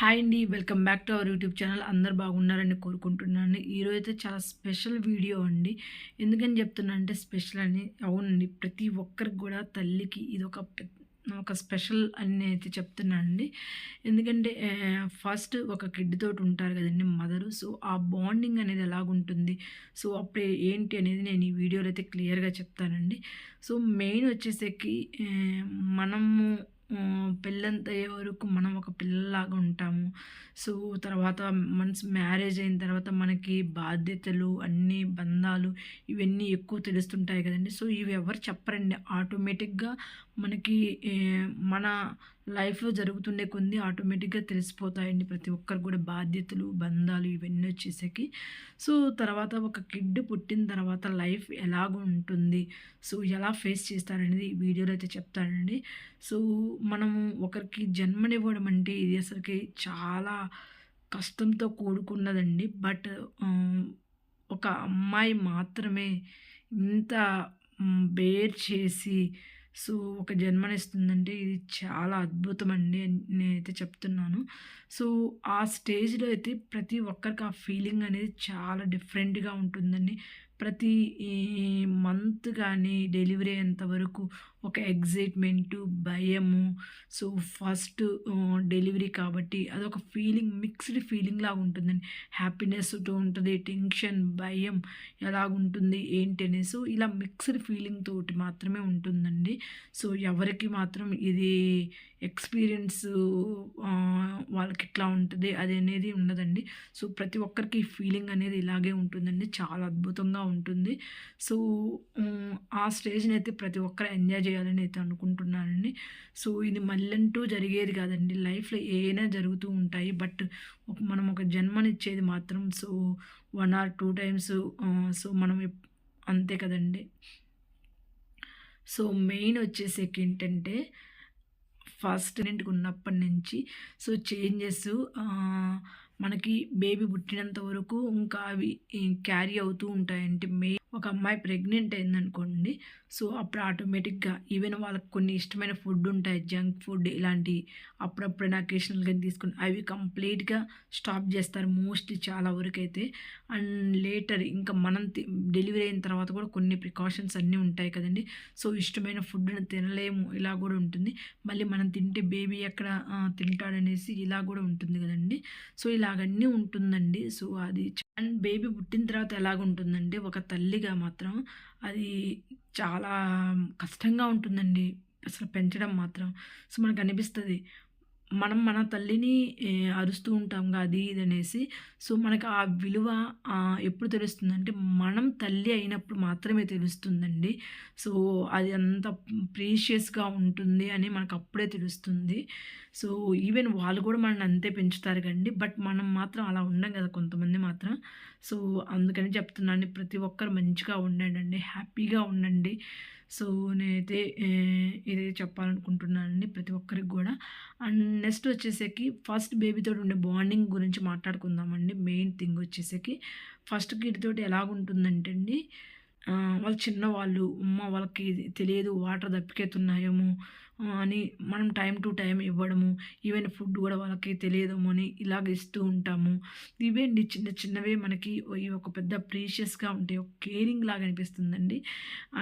Hi అండి welcome back to our YouTube channel. అందరు బాగున్నారని కోరుకుంటున్నాను. ఈరోజు అయితే చాలా స్పెషల్ వీడియో అండి. ఎందుకని చెప్తున్నా అంటే స్పెషల్ అని. అవునండి ప్రతి ఒక్కరికి కూడా తల్లికి ఇది ఒక ఒక స్పెషల్ అని అయితే చెప్తున్నానండి ఎందుకంటే ఫస్ట్ ఒక కిడ్ తోటి ఉంటారు కదండి మదరు. సో ఆ బాండింగ్ అనేది ఎలాగుంటుంది? సో అప్పుడు ఏంటి అనేది నేను ఈ వీడియోలో అయితే క్లియర్గా చెప్తానండి. సో మెయిన్ వచ్చేసరికి మనము పెళ్ళంత అయ్యే వరకు మనం ఒక పిల్లలాగా ఉంటాము. సో తర్వాత మనసు మ్యారేజ్ అయిన తర్వాత మనకి బాధ్యతలు అన్ని బంధాలు ఇవన్నీ ఎక్కువ తెలుస్తుంటాయి కదండి. సో ఇవి ఎవరు చెప్పరండి. ఆటోమేటిక్గా మనకి మన లైఫ్లో జరుగుతుండే కొన్ని ఆటోమేటిక్గా తెలిసిపోతాయండి. ప్రతి ఒక్కరు కూడా బాధ్యతలు బంధాలు ఇవన్నీ వచ్చేసరికి. సో తర్వాత ఒక కిడ్ పుట్టిన తర్వాత లైఫ్ ఎలాగ ఉంటుంది? సో ఎలా ఫేస్ చేస్తారనేది ఈ వీడియోలో అయితే చెప్తానండి. సో మనము ఒకరికి జన్మనివ్వడం అంటే ఇది అసలుకి చాలా కష్టంతో కూడుకున్నదండి. బట్ ఒక అమ్మాయి మాత్రమే ఇంత బేర్ చేసి సో ఒక జన్మనిస్తుందంటే ఇది చాలా అద్భుతం అండి నేనైతే చెప్తున్నాను. సో ఆ స్టేజ్లో అయితే ప్రతి ఒక్కరికి ఆ ఫీలింగ్ అనేది చాలా డిఫరెంట్గా ఉంటుందండి. ప్రతి మంత్ కానీ డెలివరీ అయ్యేంతవరకు ఒక ఎగ్జైట్మెంటు భయము. సో ఫస్ట్ డెలివరీ కాబట్టి అదొక ఫీలింగ్ మిక్స్డ్ ఫీలింగ్ లాగా ఉంటుందండి. హ్యాపీనెస్ ఉంటుంది టెన్షన్ భయం ఎలాగుంటుంది ఏంటి అనేసి సో ఇలా మిక్స్డ్ ఫీలింగ్ తోటి మాత్రమే ఉంటుందండి. సో ఎవరికి మాత్రం ఇది ఎక్స్పీరియన్స్ వాళ్ళకి ఎట్లా ఉంటుంది అది అనేది ఉండదండి. సో ప్రతి ఒక్కరికి ఫీలింగ్ అనేది ఇలాగే ఉంటుందండి. చాలా అద్భుతంగా ఉంటుంది. సో ఆ స్టేజ్ని అయితే ప్రతి ఒక్కరు ఎంజాయ్ చేయాలని అయితే అనుకుంటున్నానండి. సో ఇది మళ్ళంటూ జరిగేది కాదండి. లైఫ్లో ఏమైనా జరుగుతూ ఉంటాయి. బట్ మనం ఒక జన్మనిచ్చేది మాత్రం so one or two times so మనం అంతే కదండి. సో మెయిన్ వచ్చేసేకి ఏంటంటే ఫస్ట్ ఇంటికి ఉన్నప్పటి నుంచి సో చేంజెస్ మనకి బేబీ పుట్టినంత వరకు ఇంకా అవి క్యారీ అవుతూ ఉంటాయంటే మే ఒక అమ్మాయి ప్రెగ్నెంట్ అయిందనుకోండి సో అప్పుడు ఆటోమేటిక్గా ఈవెన్ వాళ్ళకి కొన్ని ఇష్టమైన ఫుడ్ ఉంటాయి జంక్ ఫుడ్ ఇలాంటి అప్పుడప్పుడు అకేషనల్గా తీసుకుని అవి కంప్లీట్గా స్టాప్ చేస్తారు మోస్ట్లీ చాలా వరకు అయితే అండ్ లేటర్ ఇంకా మనం డెలివరీ అయిన తర్వాత కూడా కొన్ని ప్రికాషన్స్ అన్నీ ఉంటాయి కదండి. సో ఇష్టమైన ఫుడ్ని తినలేము ఇలా కూడా ఉంటుంది. మళ్ళీ మనం తింటే బేబీ ఎక్కడ తింటాడనేసి ఇలా కూడా ఉంటుంది కదండి. సో ఇలా ఇలాగన్నీ ఉంటుందండి. సో అది అండ్ బేబీ పుట్టిన తర్వాత ఎలాగుంటుందంటే ఒక తల్లిగా మాత్రం అది చాలా కష్టంగా ఉంటుందండి. అసలు పెంచడం మాత్రం. సో మనకు అనిపిస్తుంది మనం మన తల్లిని అరుస్తూ ఉంటాం అది ఇది అనేసి. సో మనకు ఆ విలువ ఎప్పుడు తెలుస్తుందంటే మనం తల్లి అయినప్పుడు మాత్రమే తెలుస్తుందండి. సో అది అంత ప్రీషియస్గా ఉంటుంది అని మనకు అప్పుడే తెలుస్తుంది. సో ఈవెన్ వాళ్ళు కూడా మనల్ని అంతే పెంచుతారు కండి. బట్ మనం మాత్రం అలా ఉండం కదా కొంతమంది మాత్రం. సో అందుకని చెప్తున్నాను ప్రతి ఒక్కరు మంచిగా ఉండండి హ్యాపీగా ఉండండి. సో నేనైతే ఇది చెప్పాలనుకుంటున్నానండి ప్రతి ఒక్కరికి కూడా. అండ్ నెక్స్ట్ వచ్చేసరికి ఫస్ట్ బేబీతో ఉండే బాండింగ్ గురించి మాట్లాడుకుందామండి. మెయిన్ థింగ్ వచ్చేసరికి ఫస్ట్ కిడ్ ఎలాగుంటుందంటే అండి వాళ్ళు చిన్నవాళ్ళు అమ్మ వాళ్ళకి తెలియదు వాటర్ దప్పికెత్తున్నాయేమో అని మనం టైం టు టైం ఇవ్వడము ఈవెన్ ఫుడ్ కూడా వాళ్ళకి తెలియదము అని ఇలాగ ఇస్తూ ఉంటాము. ఇవేంటి చిన్న చిన్నవే మనకి ఒక పెద్ద ప్రీషియస్గా ఉంటాయి ఒక కేరింగ్ లాగా అనిపిస్తుందండి.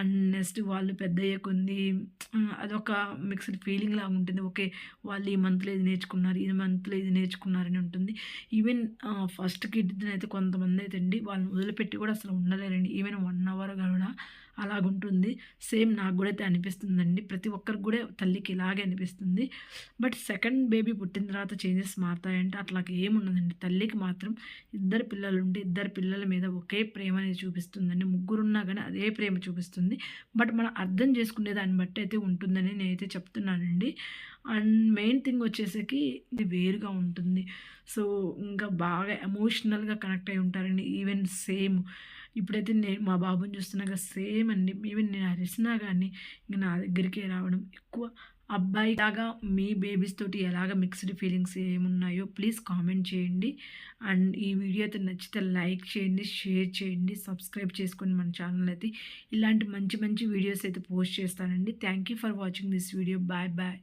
అండ్ నెక్స్ట్ వాళ్ళు పెద్ద అయ్యకుంది అదొక మిక్స్డ్ ఫీలింగ్ లాగా ఉంటుంది. ఓకే వాళ్ళు ఈ మంత్లో ఇది నేర్చుకున్నారు ఈ మంత్లో ఇది నేర్చుకున్నారని ఉంటుంది. ఈవెన్ ఫస్ట్ కిడ్ అయితే కొంతమంది అయితే అండి వాళ్ళని వదిలిపెట్టి కూడా అసలు ఉండలేరండి. ఈవెన్ వన్ అవర్ కూడా అలాగుంటుంది. సేమ్ నాకు కూడా అయితే అనిపిస్తుందండి. ప్రతి ఒక్కరికి కూడా తల్లికి ఇలాగే అనిపిస్తుంది. బట్ సెకండ్ బేబీ పుట్టిన తర్వాత చేంజెస్ మారుతాయంటే అట్లా ఏముండదండి. తల్లికి మాత్రం ఇద్దరు పిల్లలు ఉంటే ఇద్దరు పిల్లల మీద ఒకే ప్రేమ అనేది చూపిస్తుందండి. ముగ్గురున్నా కానీ అదే ప్రేమ చూపిస్తుంది. బట్ మనం అర్థం చేసుకునే దాన్ని బట్టి అయితే ఉంటుందని నేనైతే చెప్తున్నానండి. అండ్ మెయిన్ థింగ్ వచ్చేసరికి ఇది వేరుగా ఉంటుంది. సో ఇంకా బాగా ఎమోషనల్గా కనెక్ట్ అయి ఉంటారండి. ఈవెన్ సేమ్ ఇప్పుడైతే నేను మా బాబుని చూస్తున్నాక సేమ్ అండి. ఈవెన్ నేను అరిసినా కానీ ఇంకా నా దగ్గరికే రావడం ఎక్కువ. అబ్బాయి లాగా మీ బేబీస్ తోటి ఎలాగ మిక్స్డ్ ఫీలింగ్స్ ఏమున్నాయో ప్లీజ్ కామెంట్ చేయండి. అండ్ ఈ వీడియో అయితే నచ్చితే లైక్ చేయండి షేర్ చేయండి సబ్స్క్రైబ్ చేసుకొని మన ఛానల్ అయితే ఇలాంటి మంచి మంచి వీడియోస్ అయితే పోస్ట్ చేస్తానండి. Thank you for watching this video bye bye